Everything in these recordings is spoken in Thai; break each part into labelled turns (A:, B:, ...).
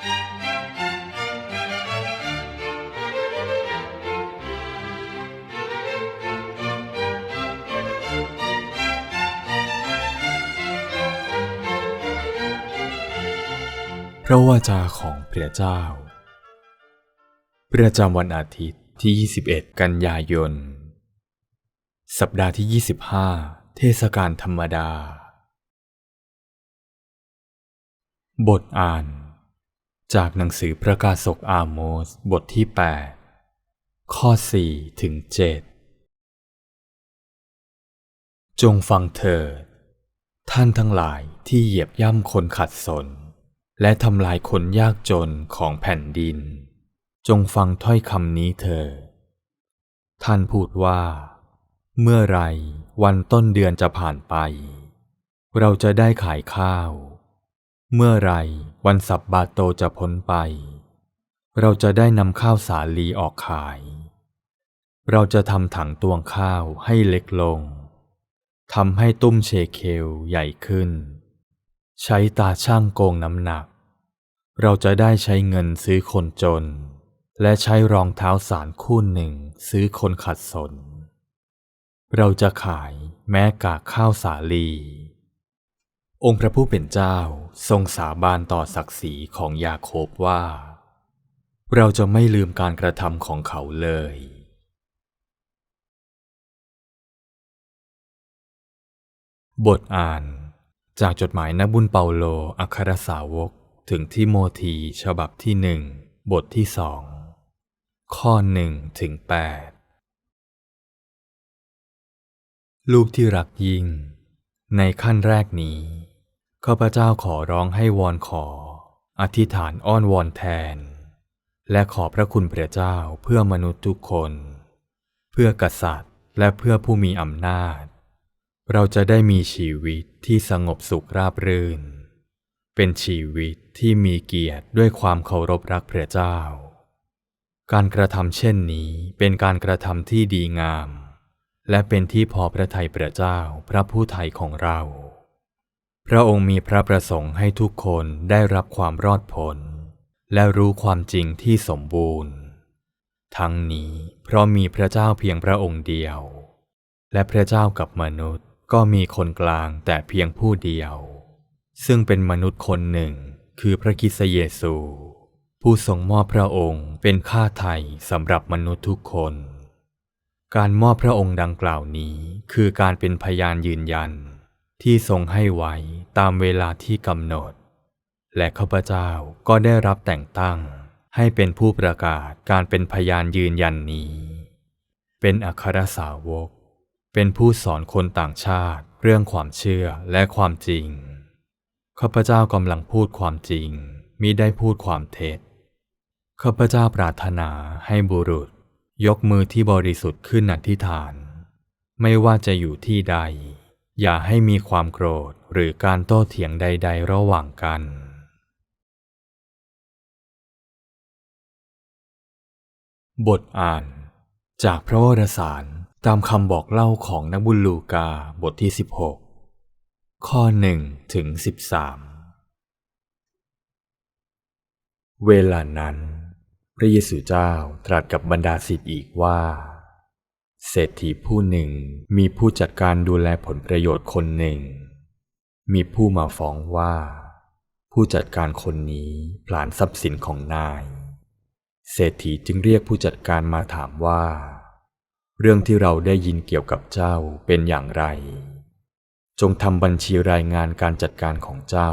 A: พระวาจาของพระเจ้า ประจำวันอาทิตย์ที่ 21 กันยายน สัปดาห์ที่ 25 เทศกาลธรรมดา บทอ่าน จากหนังสือประกาศกอาโมสบทที่ 8 ข้อ 4 ถึง 7 จงฟังเถิด ท่านทั้งหลายที่เหยียบย่ำคนขัดสน และทำลายคนยากจนของแผ่นดิน จงฟังถ้อยคำนี้เถิด ท่านพูดว่า เมื่อไรวันต้นเดือนจะผ่านไป เราจะได้ขายข้าว เมื่อไรวันสับบาโตจะพ้นไป เราจะได้นำข้าวสาลีออกขาย เราจะทำถังตวงข้าวให้เล็กลงทำให้ตุ้มเชเคลใหญ่ขึ้น ใช้ตาช่างโกงน้ำหนัก เราจะได้ใช้เงินซื้อคนจน และใช้รองเท้าสารคู่หนึ่งซื้อคนขัดสน เราจะขายแม้กากข้าวสาลี องค์พระผู้เป็นเจ้าทรงสาบานต่อศักดิ์ศรีของยาโคบว่า เราจะไม่ลืมการกระทำของเขาเลย บทอ่านจากจดหมายนบุญเปาโลอัครสาวกถึงที่โมธีฉบับที่หนึ่งบทที่สองข้อหนึ่งถึงแปดลูกที่รักยิ่ง ในขั้นแรกนี้ ข้าพเจ้าขอร้องให้วอนขอ อธิษฐานอ้อนวอนแทน และขอพระคุณพระเจ้าเพื่อมนุษย์ทุกคน เพื่อกษัตริย์และเพื่อผู้มีอำนาจ เราจะได้มีชีวิตที่สงบสุขราบรื่น เป็นชีวิตที่มีเกียรติด้วยความเคารพรักพระเจ้า การกระทำเช่นนี้เป็นการกระทำที่ดีงาม และเป็นที่พอพระทัยพระเจ้าพระผู้ไทยของเรา พระองค์มีพระประสงค์ให้ทุกคนได้รับความรอดพ้นและรู้ความจริงที่สมบูรณ์ ทั้งนี้เพราะมีพระเจ้าเพียงพระองค์เดียว และพระเจ้ากับมนุษย์ก็มีคนกลางแต่เพียงผู้เดียว ซึ่งเป็นมนุษย์คนหนึ่งคือพระคิสต์เยซู ผู้ทรงมอบพระองค์เป็นค่าไถ่สำหรับมนุษย์ทุกคน การมอบพระองค์ดังกล่าวนี้คือการเป็นพยานยืนยัน ที่ทรงให้ไว้ตามเวลาที่กำหนด และข้าพเจ้าก็ได้รับแต่งตั้งให้เป็นผู้ประกาศการเป็นพยานยืนยันนี้ เป็นอัครสาวก เป็นผู้สอนคนต่างชาติเรื่องความเชื่อและความจริง ข้าพเจ้ากำลังพูดความจริงมิได้พูดความเท็จ ข้าพเจ้าปรารถนาให้บุรุษยกมือที่บริสุทธิ์ขึ้นอธิษฐาน ไม่ว่าจะอยู่ที่ใด อย่าให้มีความโกรธหรือการโต้เถียงใด ๆ ระหว่างกัน บทอ่าน จากพระวรสารตามคำบอกเล่าของนักบุญลูกาบทที่ 16 ข้อหนึ่งถึง13 เวลานั้น พระเยซูเจ้าตรัสกับบรรดาศิษย์อีกว่า เศรษฐีผู้หนึ่งมีผู้จัดการดูแลผลประโยชน์คนหนึ่ง มีผู้มาฟ้องว่า ผู้จัดการคนนี้ผลาญทรัพย์สินของนาย เศรษฐีจึงเรียกผู้จัดการมาถามว่า เรื่องที่เราได้ยินเกี่ยวกับเจ้าเป็นอย่างไร จงทำบัญชีรายงานการจัดการของเจ้า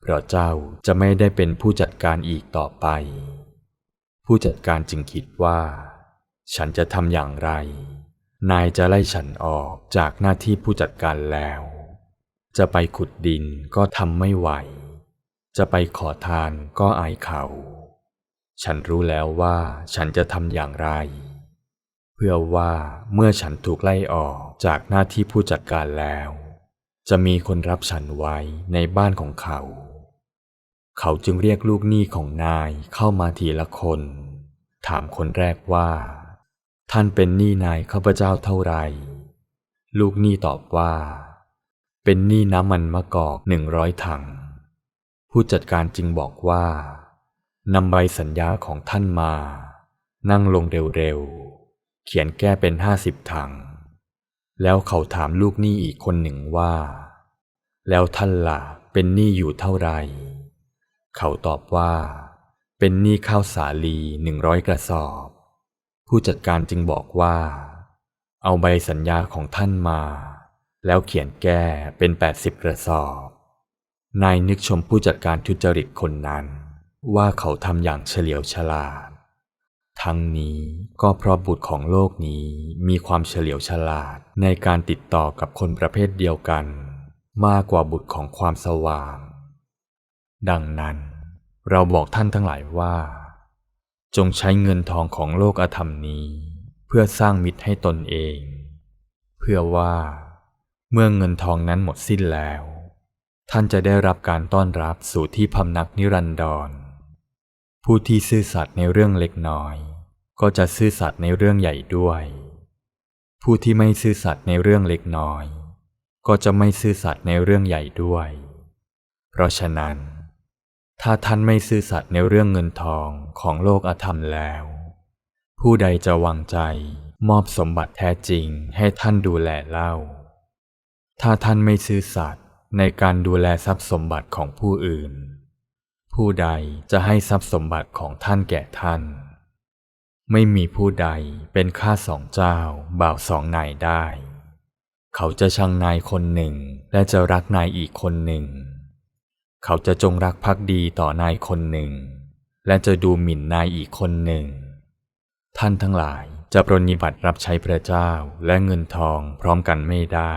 A: เพราะเจ้าจะไม่ได้เป็นผู้จัดการอีกต่อไป ผู้จัดการจึงคิดว่า ฉันจะทำอย่างไร นายจะไล่ฉันออกจากหน้าที่ผู้จัดการแล้ว จะไปขุดดินก็ทำไม่ไหว จะไปขอทานก็อายเขา ฉันรู้แล้วว่าฉันจะทำอย่างไร เพื่อว่าเมื่อฉันถูกไล่ออกจากหน้าที่ผู้จัดการแล้ว จะมีคนรับฉันไว้ในบ้านของเขาเขาจึงเรียกลูกหนี้ของนายเข้ามาทีละคน ถามคนแรกว่า ท่านเป็นหนี้นายข้าพเจ้าเท่าไหร่ ลูกหนี้ตอบว่า เป็นหนี้น้ำมันมะกอกหนึ่งร้อยถัง ผู้จัดการจึงบอกว่านำใบสัญญาของท่านมา นั่งลงเร็วๆ เขียนแก้เป็นห้าสิบถัง แล้วเขาถามลูกหนี้อีกคนหนึ่งว่า แล้วท่านล่ะเป็นหนี้อยู่เท่าไหร่ เขาตอบว่า เป็นหนี้ข้าวสาลีหนึ่งร้อยกระสอบ ผู้จัดการจึงบอกว่า เอาใบสัญญาของท่านมา แล้วเขียนแก้เป็นแปดสิบกระสอบ นายนึกชมผู้จัดการทุจริตคนนั้น ว่าเขาทำอย่างเฉลียวฉลาด ทั้งนี้ก็เพราะบุตรของโลกนี้มีความเฉลียวฉลาดในการติดต่อกับคนประเภทเดียวกัน มากกว่าบุตรของความสว่าง ดังนั้นเราบอกท่านทั้งหลายว่า จงใช้เงินทองของโลกอธรรมนี้ เพื่อสร้างมิตรให้ตนเอง เพื่อว่าเมื่อเงินทองนั้นหมดสิ้นแล้ว ท่านจะได้รับการต้อนรับสู่ที่พำนักนิรันดร ผู้ที่ซื่อสัตย์ในเรื่องเล็กน้อย ก็จะซื่อสัตย์ในเรื่องใหญ่ด้วย ผู้ที่ไม่ซื่อสัตย์ในเรื่องเล็กน้อย ก็จะไม่ซื่อสัตย์ในเรื่องใหญ่ด้วย เพราะฉะนั้น ถ้าท่านไม่ซื่อสัตย์ในเรื่องเงินทองของโลกอธรรมแล้ว ผู้ใดจะวางใจมอบสมบัติแท้จริงให้ท่านดูแลเล่า ถ้าท่านไม่ซื่อสัตย์ในการดูแลทรัพย์สมบัติของผู้อื่น ผู้ใดจะให้ทรัพย์สมบัติของท่านแก่ท่าน ไม่มีผู้ใดเป็นข้าสองเจ้าบ่าวสองนายได้ เขาจะชังนายคนหนึ่งและจะรักนายอีกคนหนึ่ง เขาจะจงรักภักดีต่อนายคนหนึ่ง และจะดูหมิ่นนายอีกคนหนึ่ง ท่านทั้งหลายจะปรนนิบัติรับใช้พระเจ้าและเงินทองพร้อมกันไม่ได้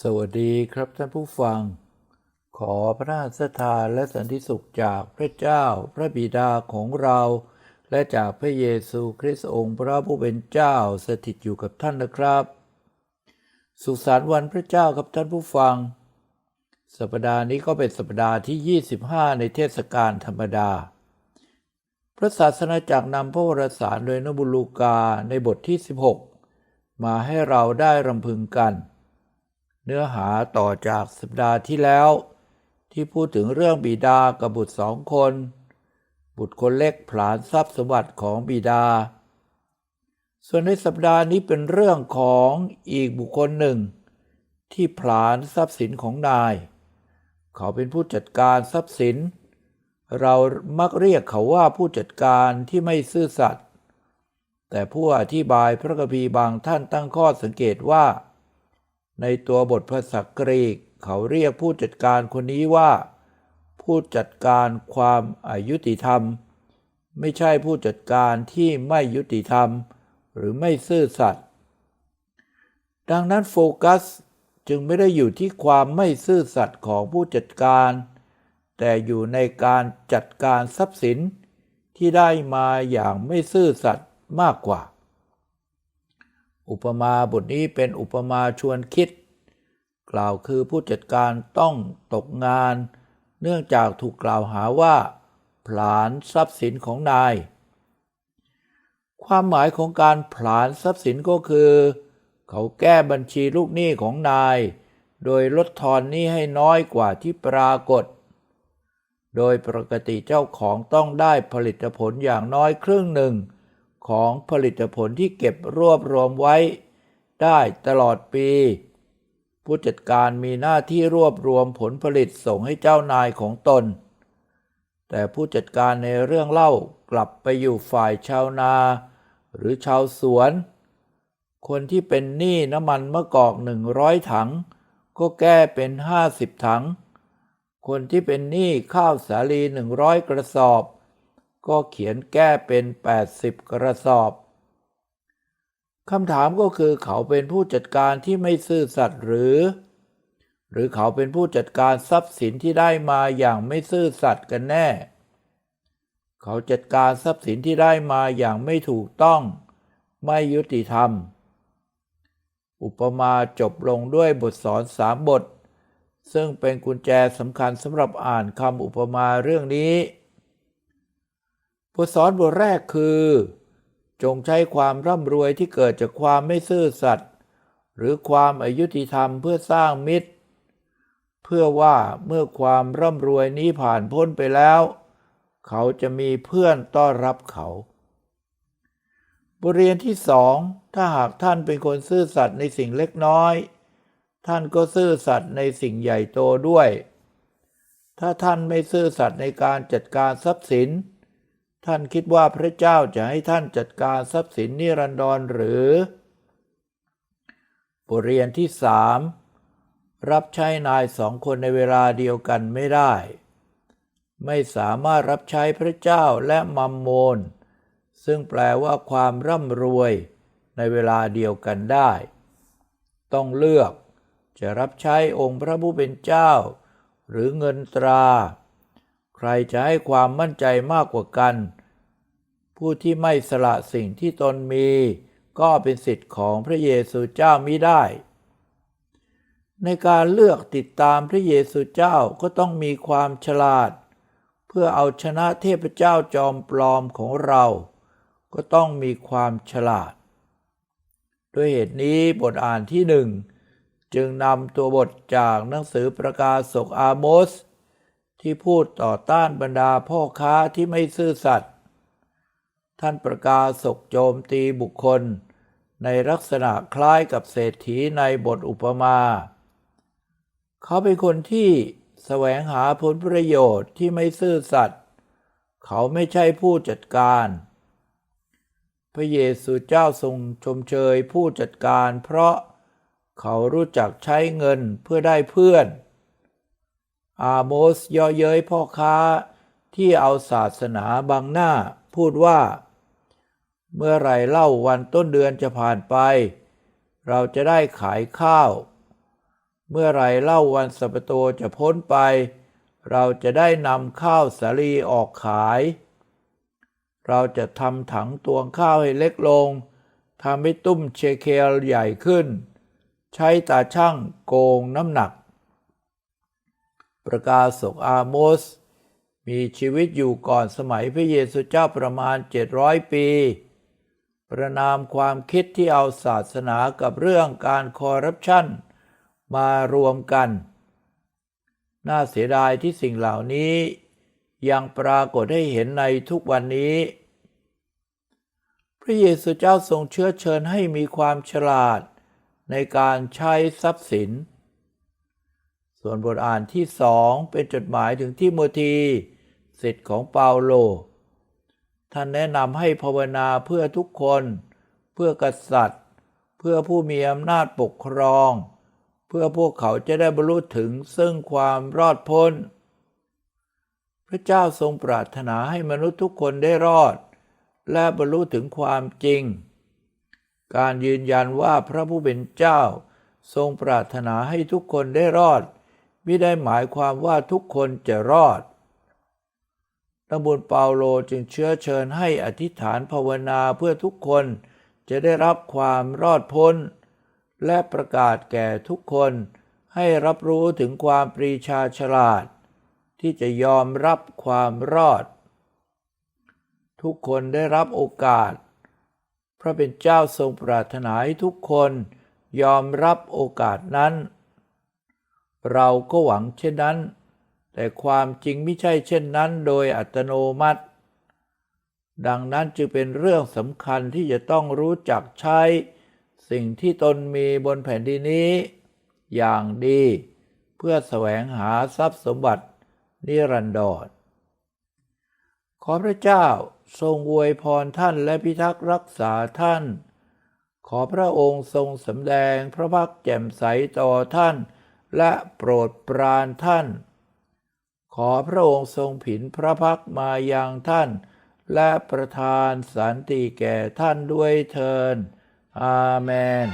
B: สวัสดีครับท่านผู้ฟัง ขอพระราชทานและสันติสุขจากพระเจ้าพระบิดาของเรา และจากพระเยซูคริสต์องค์พระผู้เป็นเจ้าสถิตอยู่กับท่านนะครับ สุขสันต์วันพระเจ้าครับท่านผู้ฟัง สัปดาห์นี้ก็เป็นสัปดาห์ที่ 25 ในเทศกาลธรรมดา พระศาสนาจักรนำพระวรสารโดยนบุลูกาในบทที่ 16 มาให้เราได้รำพึงกัน เนื้อหาต่อจากสัปดาห์ที่แล้ว ที่พูดถึงเรื่องบิดากับบุตรสองคน บุตรคนเล็กผลาญทรัพย์สมบัติของบิดา ส่วนในสัปดาห์นี้เป็นเรื่องของอีกบุคคลหนึ่ง ที่ผลาญทรัพย์สินของนาย เขาเป็นผู้จัดการทรัพย์สิน เรามักเรียกเขาว่าผู้จัดการที่ไม่ซื่อสัตย์แต่ผู้อธิบายพระคัมภีร์บางท่านตั้งข้อสังเกตว่า ในตัวบทภาษากรีก เขาเรียกผู้จัดการคนนี้ว่า ผู้จัดการความอายุติธรรม ไม่ใช่ผู้จัดการที่ไม่ยุติธรรม หรือไม่ซื่อสัตย์ดังนั้นโฟกัสจึงไม่ได้อยู่ที่ความไม่ซื่อสัตย์ของผู้จัดการ แต่อยู่ในการจัดการทรัพย์สินที่ได้มาอย่างไม่ซื่อสัตย์มากกว่า อุปมาบทนี้เป็นอุปมาชวนคิด กล่าวคือผู้จัดการต้องตกงาน เนื่องจากถูกกล่าวหาว่าผลาญทรัพย์สินของนาย ความหมายของการผลาญทรัพย์สินก็คือ เขาแก้บัญชีลูกหนี้ของนาย โดยลดทอนหนี้ให้น้อยกว่าที่ปรากฏ โดยปกติเจ้าของต้องได้ผลิตผลอย่างน้อยครึ่งหนึ่ง ของผลิตผลที่เก็บรวบรวมไว้ ได้ตลอดปี ผู้จัดการมีหน้าที่รวบรวมผลผลิตส่งให้เจ้านายของตน แต่ผู้จัดการในเรื่องเล่ากลับไปอยู่ฝ่ายชาวนา หรือชาวสวน คนที่เป็นหนี้น้ำมันมะกอกหนึ่งร้อยถัง ก็แก้เป็นห้าสิบถัง คนที่เป็นหนี้ข้าวสาลีหนึ่งร้อยกระสอบ ก็เขียนแก้เป็น80กระสอบคำถามก็คือเขาเป็นผู้จัดการที่ไม่ซื่อสัตย์หรือ หรือเขาเป็นผู้จัดการทรัพย์สินที่ได้มาอย่างไม่ซื่อสัตย์กันแน่ เขาจัดการทรัพย์สินที่ได้มาอย่างไม่ถูกต้อง ไม่ยุติธรรม อุปมาจบลงด้วยบทสอนสามบท ซึ่งเป็นกุญแจสำคัญสำหรับอ่านคำอุปมาเรื่องนี้ บทสอนบทแรกคือ จงใช้ความร่ำรวยที่เกิดจากความไม่ซื่อสัตย์หรือความอายุติธรรมเพื่อสร้างมิตร เพื่อพื่อว่าเมื่อความร่ำรวยนี้ผ่านพ้นไปแล้ว เขาจะมีเพื่อนต้อนรับเขา บทเรียนที่สองถ้าหากท่านเป็นคนซื่อสัตย์ในสิ่งเล็กน้อย ท่านก็ซื่อสัตย์ในสิ่งใหญ่โตด้วย ถ้าท่านไม่ซื่อสัตย์ในการจัดการทรัพย์สิน ท่านคิดว่าพระเจ้าจะให้ท่านจัดการทรัพย์สินนิรันดรหรือ บทเรียนที่สามรับใช้นายสองคนในเวลาเดียวกันไม่ได้ ไม่สามารถรับใช้พระเจ้าและมัมโมน ซึ่งแปลว่าความร่ำรวยในเวลาเดียวกันได้ ต้องเลือกจะรับใช้องค์พระผู้เป็นเจ้า หรือเงินตรา ใครจะให้ความมั่นใจมากกว่ากัน ผู้ที่ไม่สละสิ่งที่ตนมี ก็เป็นสิทธิ์ของพระเยซูเจ้ามิได้ ในการเลือกติดตามพระเยซูเจ้าก็ต้องมีความฉลาด พื่อเอาชนะเทพเจ้าจอมปลอมของเรา ก็ต้องมีความฉลาด ด้วยเหตุนี้บทอ่านที่หนึ่งจึงนำตัวบทจากหนังสือประกาศศกอาโมส ที่พูดต่อต้านบรรดาพ่อค้าที่ไม่ซื่อสัตย์ท่านประกาศศกโจมตีบุคคล ในลักษณะคล้ายกับเศรษฐีในบทอุปมา เขาเป็นคนที่ แสวงหาผลประโยชน์ที่ไม่ซื่อสัตย์เขาไม่ใช่ผู้จัดการ พระเยซูเจ้าทรงชมเชยผู้จัดการ เพราะเขารู้จักใช้เงินเพื่อได้เพื่อน อาโมสย่อเย้ยพ่อค้าที่เอาศาสนาบังหน้าพูดว่า เมื่อไรเล่าวันต้นเดือนจะผ่านไป เราจะได้ขายข้าว เมื่อไรเล่าวันสัปโตจะพ้นไป เราจะได้นำข้าวสาลีออกขาย เราจะทำถังตวงข้าวให้เล็กลงทำให้ตุ้มเชเคลใหญ่ขึ้น ใช้ตาช่างโกงน้ำหนัก ประกาศกอาโมส มีชีวิตอยู่ก่อนสมัยพระเยซูเจ้าประมาณ 700 ปี ประนามความคิดที่เอาศาสนากับเรื่องการคอร์รัปชัน มารวมกัน น่าเสียดายที่สิ่งเหล่านี้ยังปรากฏให้เห็นในทุกวันนี้ พระเยซูเจ้าทรงเชื้อเชิญให้มีความฉลาดในการใช้ทรัพย์สิน ส่วนบทอ่านที่สองเป็นจดหมายถึงที่โมธีสิทธิ์ของเปาโล ท่านแนะนำให้ภาวนาเพื่อทุกคน เพื่อกษัตริย์ เพื่อผู้มีอำนาจปกครอง พื่อพวกเขาจะได้บรรลุถึงซึ่งความรอดพ้น พระเจ้าทรงปรารถนาให้มนุษย์ทุกคนได้รอด และบรรลุถึงความจริง การยืนยันว่าพระผู้เป็นเจ้า ทรงปรารถนาให้ทุกคนได้รอด ไม่ได้หมายความว่าทุกคนจะรอดนักบุญเปาโลจึงเชื้อเชิญให้อธิษฐานภาวนาเพื่อทุกคนจะได้รับความรอดพ้น และประกาศแก่ทุกคนให้รับรู้ถึงความปรีชาฉลาด ที่จะยอมรับความรอด ทุกคนได้รับโอกาส พระเป็นเจ้าทรงปรารถนาให้ทุกคนยอมรับโอกาสนั้น เราก็หวังเช่นนั้น แต่ความจริงไม่ใช่เช่นนั้นโดยอัตโนมัติ ดังนั้นจึงเป็นเรื่องสำคัญที่จะต้องรู้จักใช้ สิ่งที่ตนมีบนแผ่นดินนี้ อย่างดี เพื่อแสวงหาทรัพย์สมบัตินิรันดรขอพระเจ้าทรงอวยพรท่านและพิทักษ์รักษาท่าน ขอพระองค์ทรงสำแดงพระพักแจ่มใสต่อท่าน และโปรดปรานท่าน ขอพระองค์ทรงผินพระพักมายังท่าน และประทานสันติแก่ท่านด้วยเทิน อาเมน